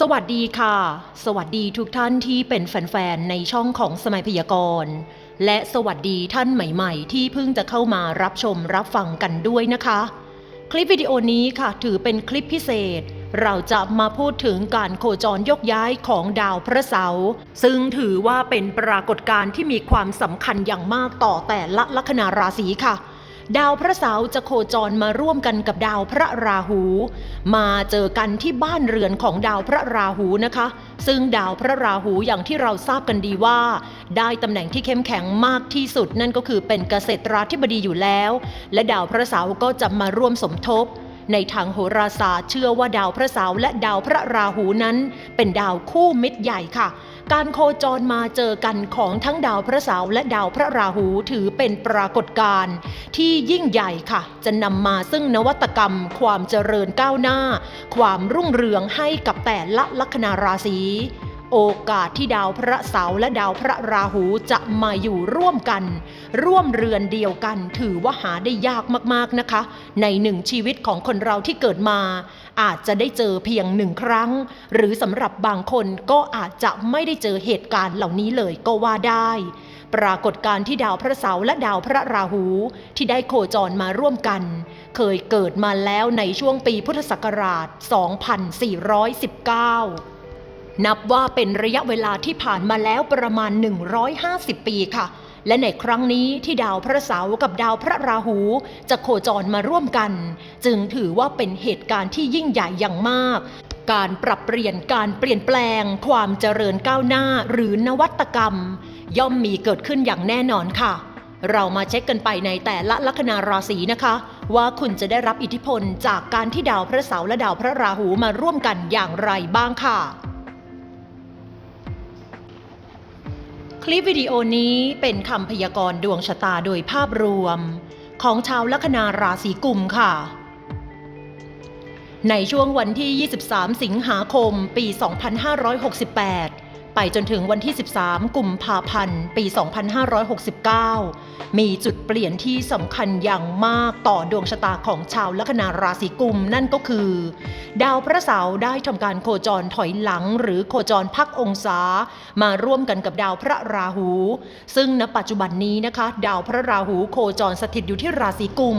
สวัสดีค่ะ สวัสดีทุกท่านที่เป็นแฟนๆ ในช่องของสมัยพยากรณ์ และสวัสดีท่านใหม่ๆ ที่เพิ่งจะเข้ามารับชมรับฟังกันด้วยนะคะ คลิปวิดีโอนี้ค่ะถือเป็นคลิปพิเศษ เราจะมาพูดถึงการโคจรยกย้ายของดาวพระเสาร์ซึ่งถือว่าเป็นปรากฏการณ์ที่มีความสำคัญอย่างมากต่อแต่ละลัคนาราศีค่ะ ดาวพระเสาร์จะโคจรมาร่วมกันกับดาวพระราหู มาเจอกันที่บ้านเรือนของดาวพระราหูนะคะ ซึ่งดาวพระราหูอย่างที่เราทราบกันดีว่า ได้ตำแหน่งที่เข้มแข็งมากที่สุดนั่นก็คือเป็นเกษตราธิบดีอยู่แล้ว และดาวพระเสาร์ก็จะมาร่วมสมทบ ในทางโหราศาสตร์เชื่อว่าดาวพระเสาร์และดาวพระราหูนั้น เป็นดาวคู่มิตรใหญ่ค่ะ การโคจรมาเจอกันของทั้งดาวพระเสาร์และดาวพระราหูถือเป็นปรากฏการณ์ที่ยิ่งใหญ่ค่ะ จะนำมาซึ่งนวัตกรรม ความเจริญก้าวหน้า ความรุ่งเรืองให้กับแต่ละลัคนาราศี โอกาสที่ดาวพระเสาร์และดาวพระราหูจะมาอยู่ร่วมกัน ร่วมเรือนเดียวกัน ถือว่าหาได้ยากมากๆนะคะ ในหนึ่งชีวิตของคนเราที่เกิดมา อาจจะได้เจอเพียงหนึ่งครั้ง หรือสำหรับบางคนก็อาจจะไม่ได้เจอเหตุการณ์เหล่านี้เลยก็ว่าได้ ปรากฏการที่ดาวพระเสาร์และดาวพระราหูที่ได้โคจรมาร่วมกัน เคยเกิดมาแล้วในช่วงปีพุทธศักราช 2419 นับว่าเป็นระยะเวลาที่ผ่านมาแล้วประมาณ 150 ปีค่ะ และในครั้งนี้ที่ดาวพระเสาร์กับดาวพระราหู จะโคจรมาร่วมกัน จึงถือว่าเป็นเหตุการณ์ที่ยิ่งใหญ่อย่างมาก การปรับเปลี่ยนการเปลี่ยนแปลง ความเจริญก้าวหน้าหรือนวัตกรรม ย่อมมีเกิดขึ้นอย่างแน่นอนค่ะ เรามาเช็คกันไปในแต่ละลัคนาราศีนะคะ ว่าคุณจะได้รับอิทธิพลจากการที่ดาวพระเสาร์และดาวพระราหูมาร่วมกันอย่างไรบ้างค่ะ คลิปวิดีโอนี้เป็นคำพยากรณ์ดวงชะตาโดยภาพรวม ของชาวลัคนาราศีกุมค่ะ ในช่วงวันที่ 23 สิงหาคม ปี 2568 ไปจนถึงวันที่ 13 กุมภาพันธ์ ปี 2569 มีจุดเปลี่ยนที่สำคัญอย่างมากต่อดวงชะตาของชาวลัคนาราศีกุมนั่นก็คือ ดาวพระเสาร์ได้ทำการโคจรถอยหลังหรือโคจรพักองศา มาร่วมกันกับดาวพระราหู ซึ่งณปัจจุบันนี้นะคะ ดาวพระราหูโคจรสถิตอยู่ที่ราศีกุม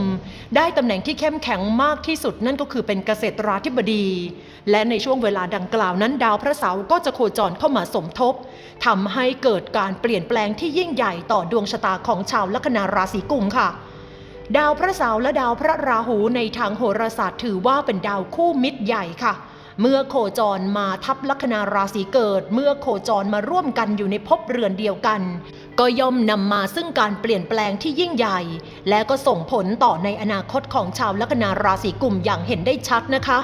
ได้ตำแหน่งที่เข้มแข็งมากที่สุดนั่นก็คือเป็นเกษตราธิบดี และในช่วงเวลาดังกล่าวนั้นดาวพระเสาร์ก็จะโคจรเข้ามาสมทบทำให้เกิดการเปลี่ยนแปลงที่ยิ่งใหญ่ต่อดวงชะตาของชาวลัคนาราศีกุมค่ะ ดาวพระเสาร์และดาวพระราหูในทางโหราศาสตร์ถือว่าเป็นดาวคู่มิตรใหญ่ค่ะ เมื่อโคจรมาทับลัคนาราศีเกิด เมื่อโคจรมาร่วมกันอยู่ในภพเรือนเดียวกัน ก็ย่อมนำมาซึ่งการเปลี่ยนแปลงที่ยิ่งใหญ่ และก็ส่งผลต่อในอนาคตของชาวลัคนาราศีกุมอย่างเห็นได้ชัดนะคะ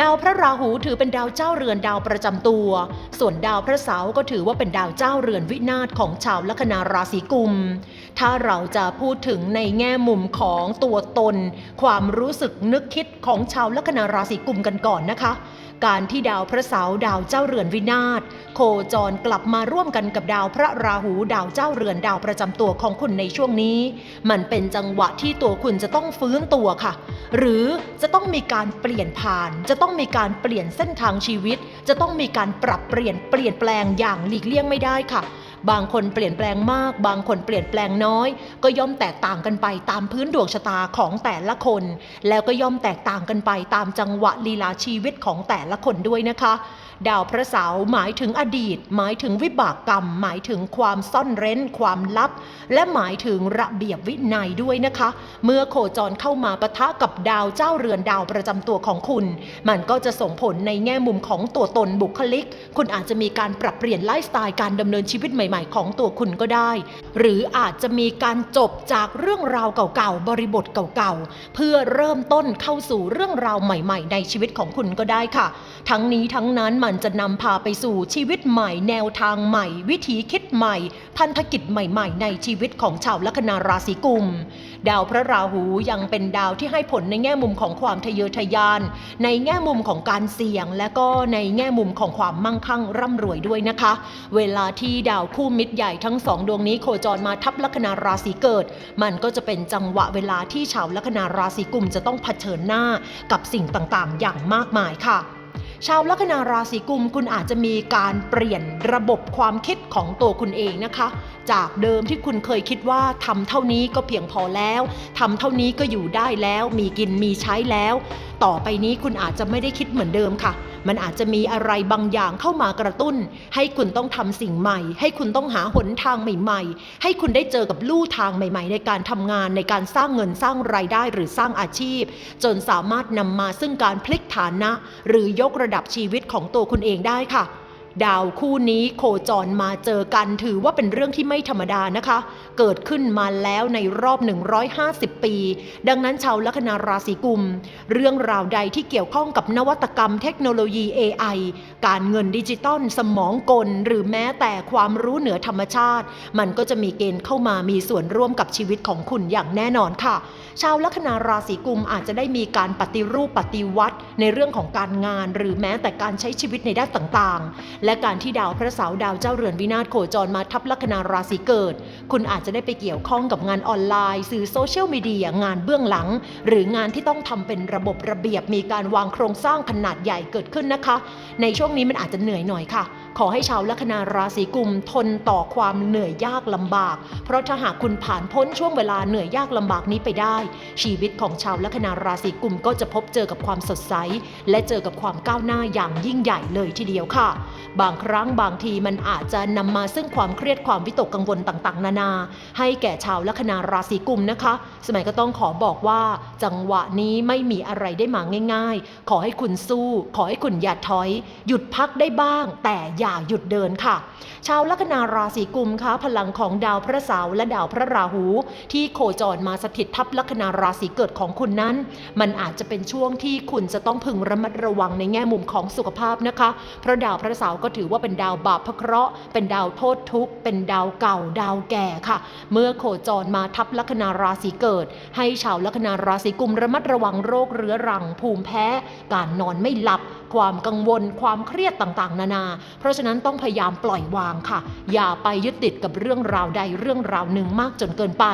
ดาวพระราหูถือเป็นดาวเจ้าเรือนดาวประจำตัว ส่วนดาวพระเสาร์ก็ถือว่าเป็นดาวเจ้าเรือนวินาศของชาวลัคนาราศีกุม ถ้าเราจะพูดถึงในแง่มุมของตัวตน ความรู้สึกนึกคิดของชาวลัคนาราศีกุมกันก่อนนะคะ การที่ดาวพระเสาร์ดาวเจ้าเรือนวินาศโคจรกลับมาร่วมกันกับดาวพระราหูดาวเจ้าเรือนดาวประจำตัวของคุณในช่วงนี้ มันเป็นจังหวะที่ตัวคุณจะต้องฟื้นตัวค่ะ หรือจะต้องมีการเปลี่ยนผ่าน จะต้องมีการเปลี่ยนเส้นทางชีวิต จะต้องมีการปรับเปลี่ยนเปลี่ยนแปลงอย่างหลีกเลี่ยงไม่ได้ค่ะ บางคนเปลี่ยนแปลงมาก บางคนเปลี่ยนแปลงน้อย ก็ย่อมแตกต่างกันไปตามพื้นดวงชะตาของแต่ละคน แล้วก็ย่อมแตกต่างกันไปตามจังหวะลีลาชีวิตของแต่ละคนด้วยนะคะ ดาวพระเสาร์หมายถึงอดีต หมายถึงวิบากกรรม หมายถึงความซ่อนเร้น ความลับ และหมายถึงระเบียบวินัยด้วยนะคะ เมื่อโคจรเข้ามาปะทะกับดาวเจ้าเรือนดาวประจำตัวของคุณ มันก็จะส่งผลในแง่มุมของตัวตนบุคลิก คุณอาจจะมีการปรับเปลี่ยนไลฟ์สไตล์การดำเนินชีวิตใหม่ ๆ ของตัวคุณก็ได้ หรืออาจจะมีการจบจากเรื่องราวเก่าๆบริบทเก่าๆเพื่อเริ่มต้นเข้าสู่เรื่องราวใหม่ ๆ ในชีวิตของคุณก็ได้ค่ะ ทั้งนี้ทั้งนั้นมันจะนำพาไปสู่ชีวิตใหม่ แนวทางใหม่ วิธีคิดใหม่ พันธกิจใหม่ๆ ในชีวิตของชาวลัคนาราศีกุม ดาวพระราหูยังเป็นดาวที่ให้ผลในแง่มุมของความทะเยอทะยาน ในแง่มุมของการเสี่ยง และก็ในแง่มุมของความมั่งคั่งร่ำรวยด้วยนะคะ เวลาที่ดาวคู่มิตรใหญ่ทั้งสองดวงนี้โคจรมาทับลัคนาราศีเกิด มันก็จะเป็นจังหวะเวลาที่ชาวลัคนาราศีกุมจะต้องเผชิญหน้ากับสิ่งต่างๆ อย่างมากมายค่ะ ชาวลัคนาราศีกุมคุณอาจจะมีการเปลี่ยนระบบความคิดของตัวคุณเองนะคะ จากเดิมที่คุณเคยคิดว่าทำเท่านี้ก็เพียงพอแล้ว ทำเท่านี้ก็อยู่ได้แล้ว มีกินมีใช้แล้ว ต่อไปนี้คุณอาจจะไม่ได้คิดเหมือนเดิมค่ะ มันอาจจะมีอะไรบางอย่างเข้ามากระตุ้น ให้คุณต้องทำสิ่งใหม่ ให้คุณต้องหาหนทางใหม่ ๆ ให้คุณได้เจอกับลู่ทางใหม่ ๆ ในการทำงานในการสร้างเงินสร้างรายได้หรือสร้างอาชีพ จนสามารถนำมาซึ่งการพลิกฐานะ หรือยกระดับชีวิตของตัวคุณเองได้ค่ะ ดาวคู่นี้โคจรมาเจอกันถือว่าเป็นเรื่องที่ไม่ธรรมดานะคะ เกิดขึ้นมาแล้วในรอบ 150 ปี ดังนั้นชาวลัคนาราศีกุม เรื่องราวใดที่เกี่ยวข้องกับนวัตกรรมเทคโนโลยี AI การเงินดิจิตอลสมองกล หรือแม้แต่ความรู้เหนือธรรมชาติ มันก็จะมีเกณฑ์เข้ามามีส่วนร่วมกับชีวิตของคุณอย่างแน่นอนค่ะ ชาวลัคนาราศีกุมอาจจะได้มีการปฏิรูปปฏิวัติในเรื่องของการงาน หรือแม้แต่การใช้ชีวิตในด้านต่างๆและการที่ดาวพระเสาร์ดาวเจ้าเรือนวินาศโคจรมาทับลัคนาราศีเกิด คุณอาจจะได้ไปเกี่ยวข้องกับงานออนไลน์ สื่อโซเชียลมีเดียงานเบื้องหลัง หรืองานที่ต้องทำเป็นระบบระเบียบมีการวางโครงสร้างขนาดใหญ่เกิดขึ้นนะคะ ในช่วงนี้มันอาจจะเหนื่อยหน่อยค่ะ ขอให้ชาวลัคนาราศีกุมทนต่อความเหนื่อยยากลำบาก เพราะถ้าหากคุณผ่านพ้นช่วงเวลาเหนื่อยยากลำบากนี้ไปได้ ชีวิตของชาวลัคนาราศีกุมก็จะพบเจอกับความสดใส และเจอกับความก้าวหน้าอย่างยิ่งใหญ่เลยทีเดียวค่ะบางครั้งบางทีมันอาจจะนำมาซึ่งความเครียดความวิตกกังวลต่างๆ นานา ให้แก่ชาวลัคนาราศีกุมนะคะ สมัยก็ต้องขอบอกว่า จังหวะนี้ไม่มีอะไรได้มาง่าย ๆ ขอให้คุณสู้ ขอให้คุณอย่าถอย หยุดพักได้บ้าง แต่อย่าหยุดเดินค่ะ ชาวลัคนาราศีกุมคะพลังของดาวพระเสาร์และดาวพระราหู ที่โคจรมาสถิตทับลัคนาราศีเกิดของคุณนั้น มันอาจจะเป็นช่วงที่คุณจะต้องพึงระมัดระวังในแง่มุมของสุขภาพนะคะเพราะดาวพระเสาร์ก็ถือว่าเป็นดาวบาปพระเคราะห์ เป็นดาวโทษทุกข์ เป็นดาวเก่า ดาวแก่ค่ะ เมื่อโคจรมาทับลัคนาราศีเกิด ให้ชาวลัคนาราศีกุมระมัดระวังโรคเรื้อรัง ภูมิแพ้ การนอนไม่หลับ ความกังวล ความเครียดต่างๆ นานา เพราะฉะนั้นต้องพยายามปล่อยวางค่ะ อย่าไปยึดติดกับเรื่องราวใดเรื่องราวหนึ่งมากจนเกินไป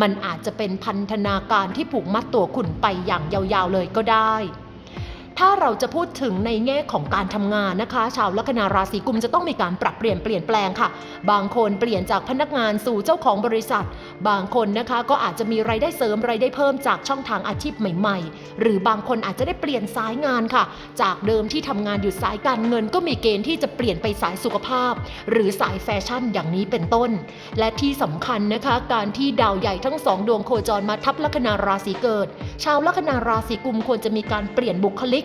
มันอาจจะเป็นพันธนาการที่ผูกมัดตัวคุณไปอย่างยาวๆเลยก็ได้ ถ้าเราจะพูดถึงในแง่ของการทำงานนะคะ ชาวลัคนาราศีกุมจะต้องมีการปรับเปลี่ยนเปลี่ยนแปลงค่ะ บางคนเปลี่ยนจากพนักงานสู่เจ้าของบริษัท บางคนนะคะก็อาจจะมีรายได้เสริมรายได้เพิ่มจากช่องทางอาชีพใหม่ ๆ หรือบางคนอาจจะได้เปลี่ยนสายงานค่ะ จากเดิมที่ทำงานอยู่สายการเงิน ก็มีเกณฑ์ที่จะเปลี่ยนไปสายสุขภาพ หรือสายแฟชั่นอย่างนี้เป็นต้น และที่สำคัญนะคะ การที่ดาวใหญ่ทั้งสองดวงโคจรมาทับลัคนาราศีเกิด ชาวลัคนาราศีกุมควรจะมีการเปลี่ยนบุคลิก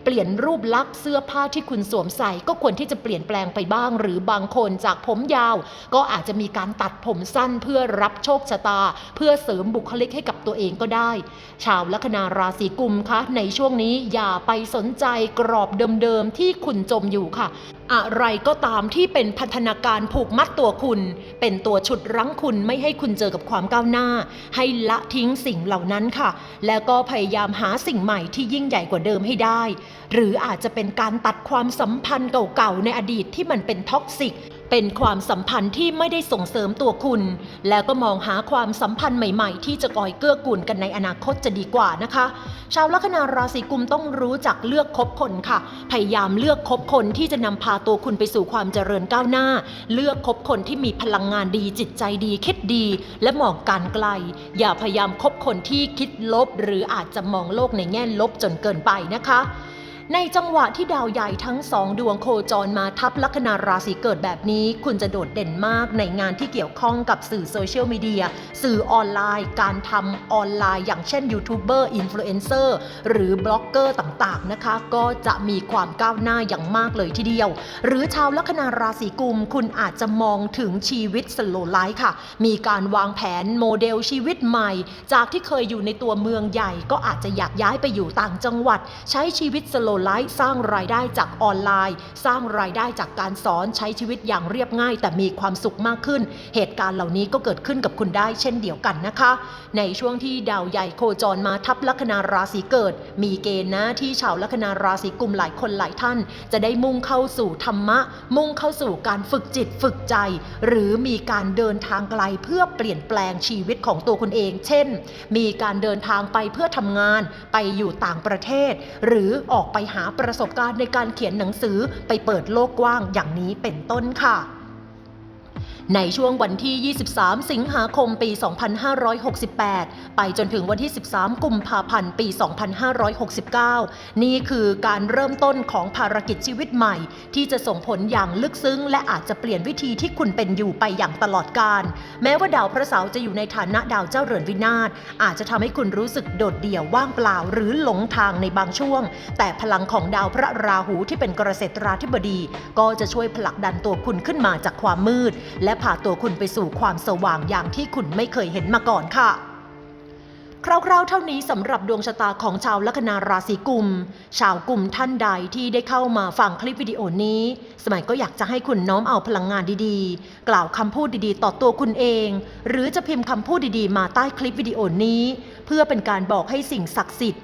เปลี่ยนรูปลักษณ์เสื้อผ้าที่คุณสวมใส่ ก็ควรที่จะเปลี่ยนแปลงไปบ้าง หรือบางคนจากผมยาว ก็อาจจะมีการตัดผมสั้นเพื่อรับโชคชะตา เพื่อเสริมบุคลิกให้กับตัวเองก็ได้ ชาวลัคนาราศีกุมคะ ในช่วงนี้อย่าไปสนใจกรอบเดิมๆที่คุณจมอยู่ค่ะอะไรก็ตามที่เป็นพันธนาการผูกมัดตัวคุณ เป็นตัวฉุดรั้งคุณไม่ให้คุณเจอกับความก้าวหน้า ให้ละทิ้งสิ่งเหล่านั้นค่ะ แล้วก็พยายามหาสิ่งใหม่ที่ยิ่งใหญ่กว่าเดิมให้ได้หรืออาจจะเป็นการตัดความสัมพันธ์เก่าๆในอดีตที่มันเป็นท็อกซิก เป็นความสัมพันธ์ที่ไม่ได้ส่งเสริมตัวคุณ แล้วก็มองหาความสัมพันธ์ใหม่ ๆ ที่จะก่อยเกื้อกูลกันในอนาคตจะดีกว่านะคะ ชาวลัคนาราศีกุมต้องรู้จักเลือกคบคนค่ะ พยายามเลือกคบคนที่จะนำพาตัวคุณไปสู่ความเจริญก้าวหน้า เลือกคบคนที่มีพลังงานดีจิตใจดี คิดดี และมองการไกล อย่าพยายามคบคนที่คิดลบ หรืออาจจะมองโลกในแง่ลบจนเกินไปนะคะ ในจังหวะที่ดาวใหญ่ทั้งสองดวงโคจรมาทับลัคนาราศีเกิดแบบนี้ คุณจะโดดเด่นมากในงานที่เกี่ยวข้องกับสื่อโซเชียลมีเดีย สื่อออนไลน์ การทำออนไลน์อย่างเช่นยูทูบเบอร์อินฟลูเอนเซอร์หรือบล็อกเกอร์ต่างๆนะคะ ก็จะมีความก้าวหน้าอย่างมากเลยทีเดียว หรือชาวลัคนาราศีกุม คุณอาจจะมองถึงชีวิตสโลไลฟ์ค่ะ มีการวางแผนโมเดลชีวิตใหม่ จากที่เคยอยู่ในตัวเมืองใหญ่ ก็อาจจะอยากย้ายไปอยู่ต่างจังหวัด ใช้ชีวิตสโลไลฟ์สร้างรายได้จากออนไลน์ สร้างรายได้จากการสอนใช้ชีวิตอย่างเรียบง่าย แต่มีความสุขมากขึ้น เหตุการณ์เหล่านี้ก็เกิดขึ้นกับคุณได้เช่นเดียวกันนะคะ ในช่วงที่ดาวใหญ่โคจรมาทับลัคนาราศีเกิด มีเกณฑ์นะที่ชาวลัคนาราศีกุมหลายคนหลายท่าน จะได้มุ่งเข้าสู่ธรรมะ มุ่งเข้าสู่การฝึกจิตฝึกใจ หรือมีการเดินทางไกลเพื่อเปลี่ยนแปลงชีวิตของตัวคุณเอง เช่น มีการเดินทางไปเพื่อทำงาน ไปอยู่ต่างประเทศ หรือออกไปหาประสบการณ์ในการเขียนหนังสือไปเปิดโลกกว้างอย่างนี้เป็นต้นค่ะ ในช่วงวันที่ 23 สิงหาคมปี 2568 ไปจนถึงวันที่ 13 กุมภาพันธ์ปี 2569 นี่คือการเริ่มต้นของภารกิจชีวิตใหม่ ที่จะส่งผลอย่างลึกซึ้ง และอาจจะเปลี่ยนวิธีที่คุณเป็นอยู่ไปอย่างตลอดกาลแม้ว่าดาวพระเสาร์จะอยู่ในฐานะดาวเจ้าเรือนวินาศอาจจะทำให้คุณรู้สึกโดดเดี่ยวว่างเปล่าหรือหลงทางในบางช่วง แต่พลังของดาวพระราหูที่เป็นเกษตราธิบดี ก็จะช่วยผลักดันตัวคุณขึ้นมาจากความมืด และพาตัวคุณไปสู่ความสว่างอย่างที่คุณไม่เคยเห็นมาก่อนค่ะคร่าวๆ เท่านี้สำหรับดวงชะตาของชาวลัคนาราศีกุม ชาวกุมท่านใดที่ได้เข้ามาฟังคลิปวิดีโอนี้ สมัยก็อยากจะให้คุณน้อมเอาพลังงานดีๆ กล่าวคำพูดดีๆ ต่อตัวคุณเอง หรือจะพิมพ์คำพูดดีๆ มาใต้คลิปวิดีโอนี้ เพื่อเป็นการบอกให้สิ่งศักดิ์สิทธิ์